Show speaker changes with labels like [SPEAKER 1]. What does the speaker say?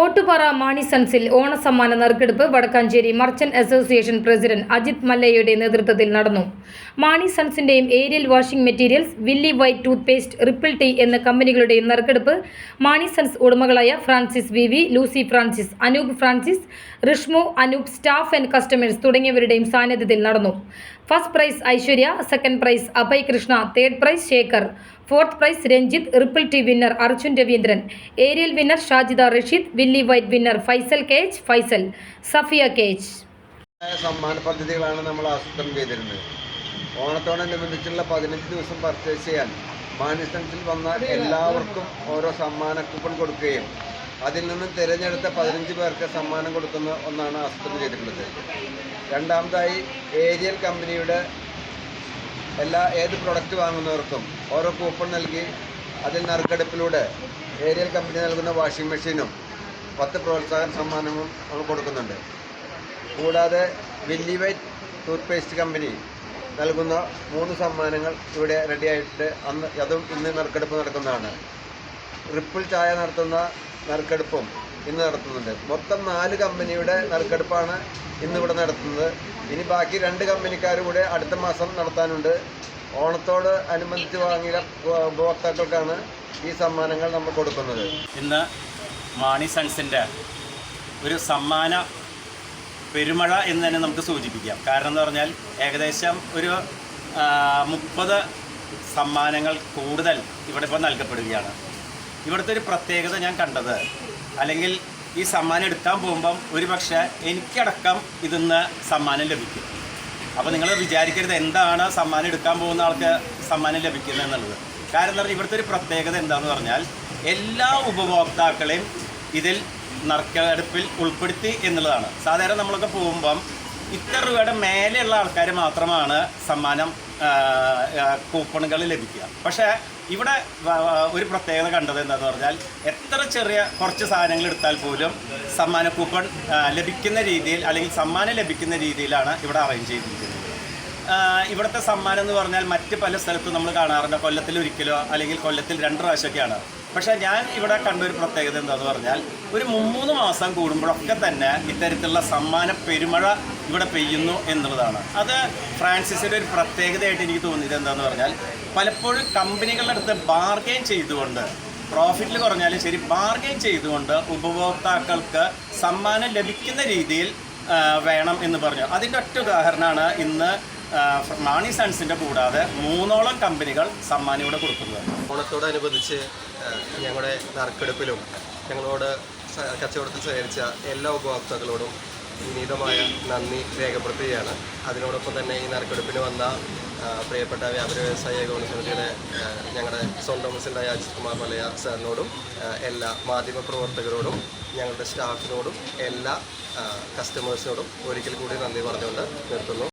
[SPEAKER 1] ഓട്ടുപാറ മാണി സൺസിൽ ഓണസമ്മാന നറുക്കെടുപ്പ് Vadakkancheri merchant association president Ajith മല്ലയുടെ നേതൃത്വത്തിൽ നടന്നു. Mani സൺസിന്റെയും Ariel washing materials Willy White toothpaste Ripple tea എന്ന കമ്പനികളുടെയും നറുക്കെടുപ്പ് Mani Sons ഉടമകളായ Francis V V Lucy Francis Anoop Francis Rishmu Anoop staff and customers തുടങ്ങിയവരുടെയും സാന്നിധ്യത്തിൽ നടന്നു. First prize Aishwarya second prize Abhay Krishna third prize Shekhar. Fourth prize Ranjith Ripple tea winner Arjun Raveendran Ariel winner Shajida Rasheed Willy White winner Faisal cage Faisal Safiya കേജ്
[SPEAKER 2] സമ്മാന പദ്ധതികളാണ് നമ്മൾ ആസൂത്രണം ചെയ്തിരുന്നത്. ഓണത്തോടനുബന്ധിച്ചുള്ള പതിനഞ്ച് ദിവസം പർച്ചേസ് ചെയ്യാൻ മാനിസ്റ്റൻസിൽ വന്ന എല്ലാവർക്കും ഓരോ സമ്മാന കൂപ്പൺ കൊടുക്കുകയും അതിൽ നിന്ന് തിരഞ്ഞെടുത്ത പതിനഞ്ച് പേർക്ക് സമ്മാനം കൊടുക്കുന്ന ഒന്നാണ് ആസൂത്രണം ചെയ്തിട്ടുള്ളത്. രണ്ടാമതായി ഏരിയൽ കമ്പനിയുടെ എല്ലാ ഏത് പ്രൊഡക്റ്റ് വാങ്ങുന്നവർക്കും ഓരോ കൂപ്പൺ നൽകി അതിൽ നറുക്കെടുപ്പിലൂടെ ഏരിയൽ കമ്പനി നൽകുന്ന വാഷിംഗ് മെഷീനും പത്ത് പ്രോത്സാഹന സമ്മാനവും നമ്മൾ കൊടുക്കുന്നുണ്ട്. കൂടാതെ Willy white toothpaste company നൽകുന്ന മൂന്ന് സമ്മാനങ്ങൾ ഇവിടെ റെഡിയായിട്ട് അന്ന് അതും ഇന്ന് നറുക്കെടുപ്പ് നടക്കുന്നതാണ്. റിപ്പിൾ ചായ നടത്തുന്ന നറുക്കെടുപ്പും ഇന്ന് നടത്തുന്നുണ്ട്. മൊത്തം നാല് കമ്പനിയുടെ നറുക്കെടുപ്പാണ് ഇന്നിവിടെ നടത്തുന്നത്. ഇനി ബാക്കി രണ്ട് കമ്പനിക്കാർ കൂടെ അടുത്ത മാസം നടത്താനുണ്ട്. ഓണത്തോട് അനുബന്ധിച്ച് വാങ്ങിയ ഉപഭോക്താക്കൾക്കാണ് ഈ സമ്മാനങ്ങൾ നമ്മൾ കൊടുക്കുന്നത്.
[SPEAKER 3] ഇന്ന് മാണി സൺസിന്റെ ഒരു സമ്മാന പെരുമഴ എന്ന് തന്നെ നമുക്ക് സൂചിപ്പിക്കാം. കാരണം എന്ന് പറഞ്ഞാൽ ഏകദേശം ഒരു മുപ്പത് സമ്മാനങ്ങൾ കൂടുതൽ ഇവിടെ ഇപ്പോൾ നൽകപ്പെടുകയാണ്. ഇവിടുത്തെ ഒരു പ്രത്യേകത ഞാൻ കണ്ടത് അല്ലെങ്കിൽ ഈ സമ്മാനം എടുക്കാൻ പോകുമ്പം ഒരു പക്ഷേ എനിക്കടക്കം ഇതിന്ന് സമ്മാനം ലഭിക്കും. അപ്പോൾ നിങ്ങൾ വിചാരിക്കരുത് എന്താണ് സമ്മാനം എടുക്കാൻ പോകുന്ന ആൾക്ക് സമ്മാനം ലഭിക്കുന്നത് എന്നുള്ളത്. കാരണം എന്താ പറഞ്ഞാൽ ഇവിടുത്തെ ഒരു പ്രത്യേകത എന്താണെന്ന് പറഞ്ഞാൽ എല്ലാ ഉപഭോക്താക്കളെയും ഇതിൽ നറുക്കെടുപ്പിൽ ഉൾപ്പെടുത്തി എന്നുള്ളതാണ്. സാധാരണ നമ്മളൊക്കെ പോകുമ്പം ഇത്ര രൂപയുടെ മേലെയുള്ള ആൾക്കാർ മാത്രമാണ് സമ്മാനം കൂപ്പണുകൾ ലഭിക്കുക. പക്ഷേ ഇവിടെ ഒരു പ്രത്യേകത കണ്ടത് എന്താണെന്ന് പറഞ്ഞാൽ എത്ര ചെറിയ കുറച്ച് സാധനങ്ങൾ എടുത്താൽ പോലും സമ്മാന കൂപ്പൺ ലഭിക്കുന്ന രീതിയിൽ അല്ലെങ്കിൽ സമ്മാനം ലഭിക്കുന്ന രീതിയിലാണ് ഇവിടെ അറേഞ്ച് ചെയ്തിരിക്കുന്നത്. ഇവിടുത്തെ സമ്മാനം എന്ന് പറഞ്ഞാൽ മറ്റ് പല സ്ഥലത്തും നമ്മൾ കാണാറുണ്ട്. കൊല്ലത്തിൽ ഒരിക്കലോ അല്ലെങ്കിൽ കൊല്ലത്തിൽ രണ്ട് പ്രാവശ്യമൊക്കെയാണ്. പക്ഷേ ഞാൻ ഇവിടെ കണ്ട ഒരു പ്രത്യേകത എന്താന്ന് പറഞ്ഞാൽ ഒരു മൂന്ന് മാസം കൂടുമ്പോഴൊക്കെ തന്നെ ഇത്തരത്തിലുള്ള സമ്മാന പെരുമഴ ഇവിടെ പെയ്യുന്നു എന്നുള്ളതാണ്. അത് ഫ്രാൻസിസിന്റെ ഒരു പ്രത്യേകതയായിട്ട് എനിക്ക് തോന്നിയത് എന്താന്ന് പറഞ്ഞാൽ പലപ്പോഴും കമ്പനികളുടെ അടുത്ത് ബാർഗെയിൻ ചെയ്തുകൊണ്ട് പ്രോഫിറ്റിൽ കുറഞ്ഞാലും ശരി ബാർഗെയിൻ ചെയ്തുകൊണ്ട് ഉപഭോക്താക്കൾക്ക് സമ്മാനം ലഭിക്കുന്ന രീതിയിൽ വേണം എന്ന് പറഞ്ഞു. അതിന്റെ ഒറ്റ ഉദാഹരണമാണ് ഇന്ന് മാണി സൺസിന്റെ കൂടാതെ മൂന്നോളം കമ്പനികൾ സമ്മാനം ഇവിടെ കൊടുക്കുന്നത്.
[SPEAKER 4] ഓണത്തോടനുബന്ധിച്ച് ഞങ്ങളുടെ നറുക്കെടുപ്പിലും ഞങ്ങളോട് കച്ചവടത്തിൽ സഹകരിച്ച എല്ലാ ഉപഭോക്താക്കളോടും വിനീതമായ നന്ദി രേഖപ്പെടുത്തുകയാണ്. അതിനോടൊപ്പം തന്നെ ഈ നറുക്കെടുപ്പിന് വന്ന പ്രിയപ്പെട്ട വ്യാപാര വ്യവസായ ഏകോപന സമിതിയുടെ ഞങ്ങളുടെ സ്വന്തം പ്രസിഡന്റായ അജിത് കുമാർ മലയ സാറിനോടും എല്ലാ മാധ്യമ പ്രവർത്തകരോടും ഞങ്ങളുടെ സ്റ്റാഫിനോടും എല്ലാ കസ്റ്റമേഴ്സിനോടും ഒരിക്കൽ കൂടി നന്ദി പറഞ്ഞുകൊണ്ട് നിർത്തുന്നു.